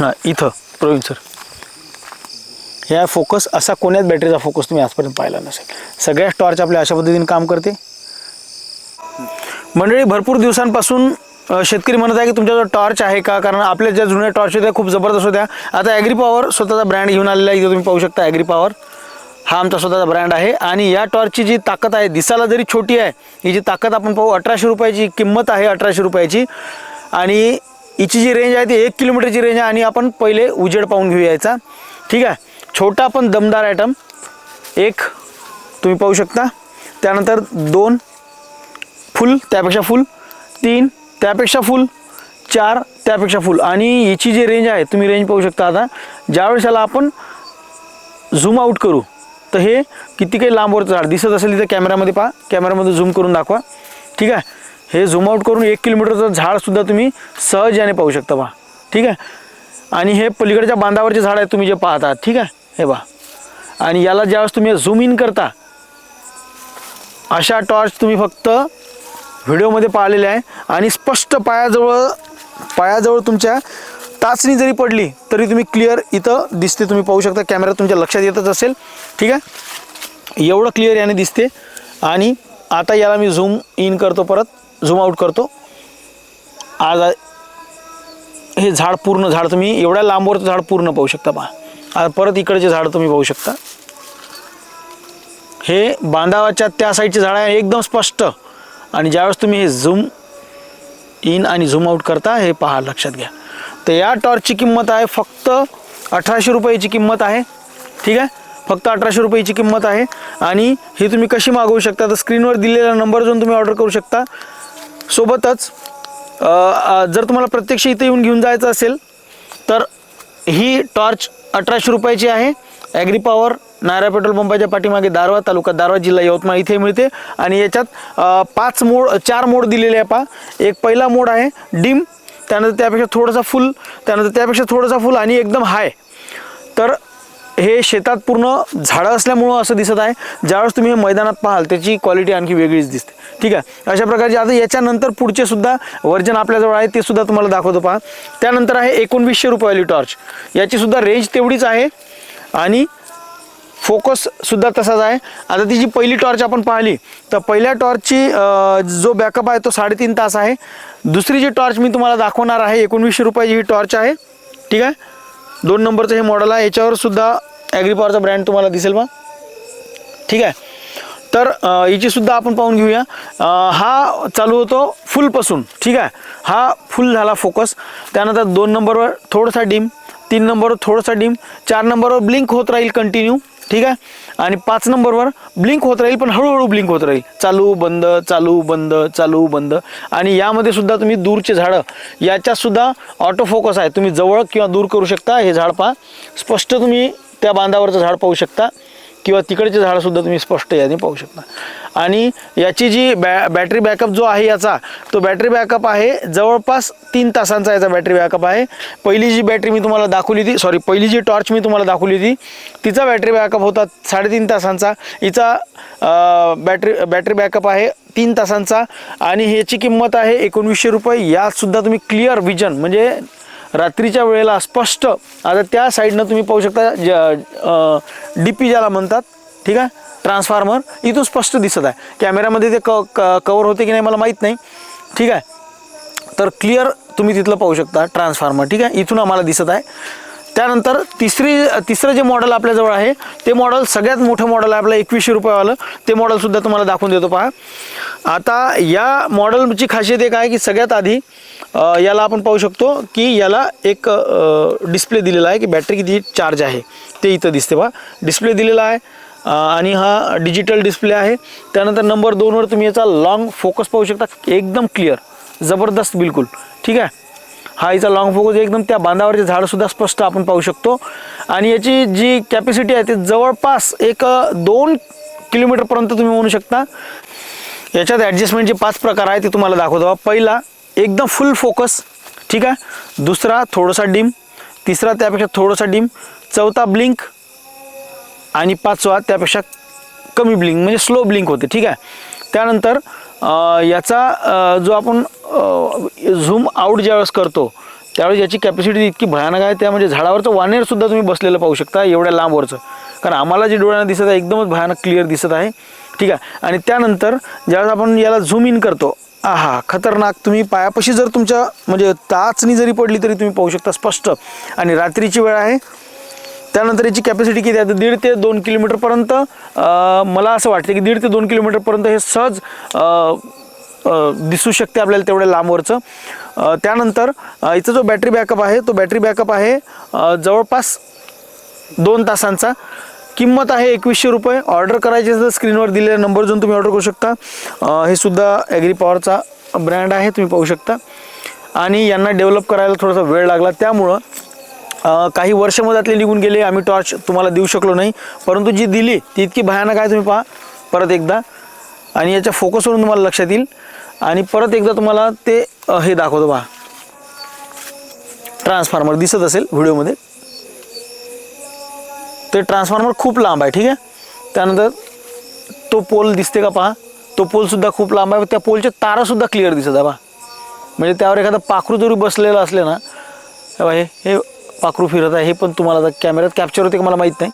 हां इथं प्रवीण सर ह्या फोकस असा कोण्याच बॅटरीचा फोकस तुम्ही आजपर्यंत पाहिला नसेल? सगळ्या टॉर्च आपल्या अशा पद्धतीने काम करते? मंडळी भरपूर दिवसांपासून शेतकरी म्हणत आहे की तुमच्याजवळ टॉर्च आहे का? कारण आपल्या ज्या जुन्या टॉर्च होत्या खूप जबरदस्त होत्या. आता ॲग्री पॉवर स्वतःचा ब्रँड घेऊन आलेला आहे इथं तुम्ही पाहू शकता ॲग्री पॉवर हा आमचा स्वतःचा ब्रँड आहे. आणि या टॉर्चची जी ताकद आहे दिसायला जरी छोटी आहे ही जी ताकद आपण पाहू अठराशे रुपयाची किंमत आहे अठराशे रुपयाची. आणि हिची जी रेंज आहे ती एक किलोमीटरची रेंज आहे आणि आपण पहिले उजेड पाहून घेऊ यायचा ठीक आहे? छोटा पण दमदार आयटम एक तुम्ही पाहू शकता. त्यानंतर दोन फुल त्यापेक्षा फुल तीन त्यापेक्षा फुल चार त्यापेक्षा फुल आणि याची जी रेंज आहे तुम्ही रेंज पाहू शकता आता. ज्यावेळेस याला आपण झूम आऊट करू तर हे किती काही लांबवरचं झाड दिसत असेल तिथं कॅमेरामध्ये पहा. कॅमेरामध्ये झूम करून दाखवा. ठीक आहे? हे झूम आऊट करून एक किलोमीटरचं झाडसुद्धा तुम्ही सहज याने पाहू शकता बा. ठीक आहे? आणि हे पलीकडच्या बांधावरचे झाड आहे तुम्ही जे पाहता ठीक आहे? हे बा. आणि याला ज्यावेळेस तुम्ही झूम इन करता अशा टॉर्च तुम्ही फक्त व्हिडिओमध्ये पाहिलेले आहे. आणि स्पष्ट पायाजवळ पायाजवळ तुमच्या टाचणी जरी पडली तरी तुम्ही क्लिअर इथं दिसते तुम्ही पाहू शकता. कॅमेरा तुमच्या लक्षात येतच असेल. ठीक आहे? एवढं क्लिअर याने दिसते. आणि आता याला मी झूम इन करतो परत. झूम आऊट करतो. आज हे झाड पूर्ण झाड तुम्ही एवढ्या लांबवरचं झाड पूर्ण पाहू शकता पहा. आज परत इकडचे झाड तुम्ही पाहू शकता. हे बांधावाच्या त्या साईडचे झाड आहे एकदम स्पष्ट. आणि ज्यावेळेस तुम्ही हे झूम इन आणि झूम आऊट करता हे पहा लक्षात घ्या. तर या टॉर्चची किंमत आहे फक्त अठराशे रुपयाची किंमत आहे. ठीक आहे? फक्त अठराशे रुपयाची किंमत आहे. आणि ही तुम्ही कशी मागवू शकता? तर स्क्रीनवर दिलेला नंबर जाऊन तुम्ही ऑर्डर करू शकता सोबतच जर तुम्हाला प्रत्यक्ष इथे येऊन घेऊन जायचं असेल तर ही टॉर्च अठराशे रुपयाची आहे. ॲग्री पॉवर नायरा पेट्रोल पंपाच्या पाठीमागे दारवा तालुका दारवा जिल्हा यवतमाळ इथे मिळते. आणि याच्यात पाच मोड चार मोड दिलेले आहे पहा. एक पहिला मोड आहे डिम. त्यानंतर त्यापेक्षा थोडासा फुल त्यानंतर त्यापेक्षा थोडासा फुल आणि एकदम हाय. तर हे शेतात पूर्ण झाडं असल्यामुळं असं दिसत आहे. ज्यावेळेस तुम्ही हे मैदानात पाहाल त्याची क्वालिटी आणखी वेगळीच दिसते. ठीक आहे. अशा प्रकारचे आता याच्यानंतर पुढचे सुद्धा वर्जन आपल्याजवळ आहे ते सुद्धा तुम्हाला दाखवतो पहा. त्यानंतर आहे एकोणवीसशे रुपयावाली टॉर्च. याची सुद्धा रेंज तेवढीच आहे आणि फोकस सुद्धा तसाच आहे. आता ती जी पहिली टॉर्च आपण पाहिली तर पहिल्या टॉर्चची जो बॅकअप आहे तो साडेतीन तास आहे. दुसरी जी टॉर्च मी तुम्हाला दाखवणार आहे एकोणवीसशे रुपयाची ही टॉर्च आहे. ठीक आहे? दोन नंबरचं हे मॉडेल आहे. याच्यावर सुद्धा ॲग्रीपॉवरचा ब्रँड तुम्हाला दिसेल बा. ठीक आहे? तर याची सुद्धा आपण पाहून घेऊया. हा चालू होतो फुलपासून ठीक आहे? हा फुल झाला फोकस. त्यानंतर दोन नंबरवर थोडासा डिम तीन नंबरवर थोडासा डिम चार नंबरवर ब्लिंक होत राहील कंटिन्यू ठीक आहे? आणि पाच नंबरवर ब्लिंक होत राहील पण हळूहळू ब्लिंक होत राहील. चालू बंद चालू बंद चालू बंद. आणि यामध्ये सुद्धा तुम्ही दूरचे झाडं याच्यातसुद्धा ऑटो फोकस आहे. तुम्ही जवळ किंवा दूर करू शकता हे झाड पहा. स्पष्ट तुम्ही त्या बांधावरचं झाड पाहू शकता. किंवा तिकडचे झाडंसुद्धा तुम्ही स्पष्ट याने पाहू शकता. आणि याची जी बॅ बॅटरी बॅकअप जो आहे याचा तो बॅटरी बॅकअप आहे जवळपास तीन तासांचा याचा बॅटरी बॅकअप आहे. पहिली जी बॅटरी मी तुम्हाला दाखवली होती सॉरी पहिली जी टॉर्च मी तुम्हाला दाखवली होती तिचा बॅटरी बॅकअप होता साडेतीन तासांचा. हिचा बॅटरी बॅटरी बॅकअप आहे तीन तासांचा. आणि ह्याची किंमत आहे एकोणवीसशे रुपये. यातसुद्धा तुम्ही क्लिअर विजन म्हणजे रात्रीच्या वेळेला स्पष्ट. आता त्या साईडनं तुम्ही पाहू शकता डी पी ज्याला म्हणतात ठीक आहे? ट्रान्सफॉर्मर इथून स्पष्ट दिसत आहे. कॅमेऱ्यामध्ये ते क कवर होते की नाही मला माहीत नाही. ठीक आहे? तर क्लिअर तुम्ही तिथलं पाहू शकता ट्रान्सफॉर्मर ठीक आहे? इथून आम्हाला दिसत आहे. त्यानंतर तिसरी तिसरं जे मॉडेल आपल्याजवळ आहे ते मॉडेल सगळ्यात मोठं मॉडेल आहे. आपलं एकवीसशे रुपयावालं. ते मॉडेलसुद्धा तुम्हाला दाखवून देतो पहा. आता या मॉडेलची खासियत एक आहे की सगळ्यात आधी याला आपण पाहू शकतो की याला एक डिस्प्ले दिलेला आहे की बॅटरी किती चार्ज आहे. ते इथं दिसते पहा. डिस्प्ले दिलेला आहे. आणि हा डिजिटल डिस्प्ले आहे. त्यानंतर नंबर दोनवर तुम्ही याचा लॉंग फोकस पाहू शकता. एकदम क्लिअर जबरदस्त बिलकुल. ठीक आहे? हा याचा लॉंग फोकस एकदम त्या बांधावरचे झाडंसुद्धा स्पष्ट आपण पाहू शकतो. आणि याची जी कॅपॅसिटी आहे ती जवळपास एक दोन किलोमीटरपर्यंत तुम्ही म्हणू शकता. याच्यात ॲडजस्टमेंटचे पाच प्रकार आहे ते तुम्हाला दाखवतो. पहिला एकदम फुल फोकस ठीक आहे? दुसरा थोडासा डिम. तिसरा त्यापेक्षा थोडासा डिम. चौथा ब्लिंक. आणि पाचवा त्यापेक्षा कमी ब्लिंक. म्हणजे स्लो ब्लिंक होते. ठीक आहे? त्यानंतर याचा जो आपण झूम आऊट ज्यावेळेस करतो त्यावेळेस याची कॅपॅसिटी इतकी भयानक आहे त्या म्हणजे झाडावरचं वानेरसुद्धा तुम्ही बसलेलं पाहू शकता एवढ्या लांबवरचं. कारण आम्हाला जे डोळ्यांना दिसत आहे एकदमच भयानक क्लिअर दिसत आहे. ठीक आहे? आणि त्यानंतर ज्यावेळेस आपण याला झूम इन करतो आहा खतरनाक तुम्ही पायापाशी जर तुमच्या म्हणजे ताचणी जरी पडली तरी तुम्ही पाहू शकता स्पष्ट. आणि रात्रीची वेळ आहे. त्यानंतर याची कॅपॅसिटी किती आहे? तर दीड ते दोन किलोमीटरपर्यंत मला असं वाटतं की दीड ते दोन किलोमीटरपर्यंत हे सहज दिसू शकते आपल्याला तेवढ्या लांबवरचं. त्यानंतर इथं जो बॅटरी बॅकअप आहे तो बॅटरी बॅकअप आहे जवळपास दोन तासांचा. किंमत आहे एकवीसशे रुपये. ऑर्डर करायची तर स्क्रीनवर दिलेल्या नंबर जाऊन तुम्ही ऑर्डर करू शकता. हे सुद्धा ॲग्री पॉवरचा ब्रँड आहे तुम्ही पाहू शकता. आणि यांना डेव्हलप करायला थोडासा वेळ लागला. त्यामुळं काही वर्ष मधातले निघून गेले. आम्ही टॉर्च तुम्हाला देऊ शकलो नाही. परंतु जी दिली ती इतकी भयानक आहे तुम्ही पहा. परत एकदा. आणि याच्या फोकसवरून तुम्हाला लक्षात येईल. आणि परत एकदा तुम्हाला ते हे दाखवतो पहा ट्रान्सफॉर्मर दिसत असेल व्हिडिओमध्ये. ते ट्रान्सफॉर्मर खूप लांब आहे ठीक आहे? त्यानंतर तो पोल दिसते का पहा? तो पोलसुद्धा खूप लांब आहे. त्या पोलचे तारासुद्धा क्लिअर दिसत आहे पहा म्हणजे त्यावर एखादा पाखरू जरी बसलेलं असले ना हे हे हे पाखरू फिरत आहे. हे पण तुम्हाला कॅमेऱ्यात कॅप्चर होते का मला माहीत नाही.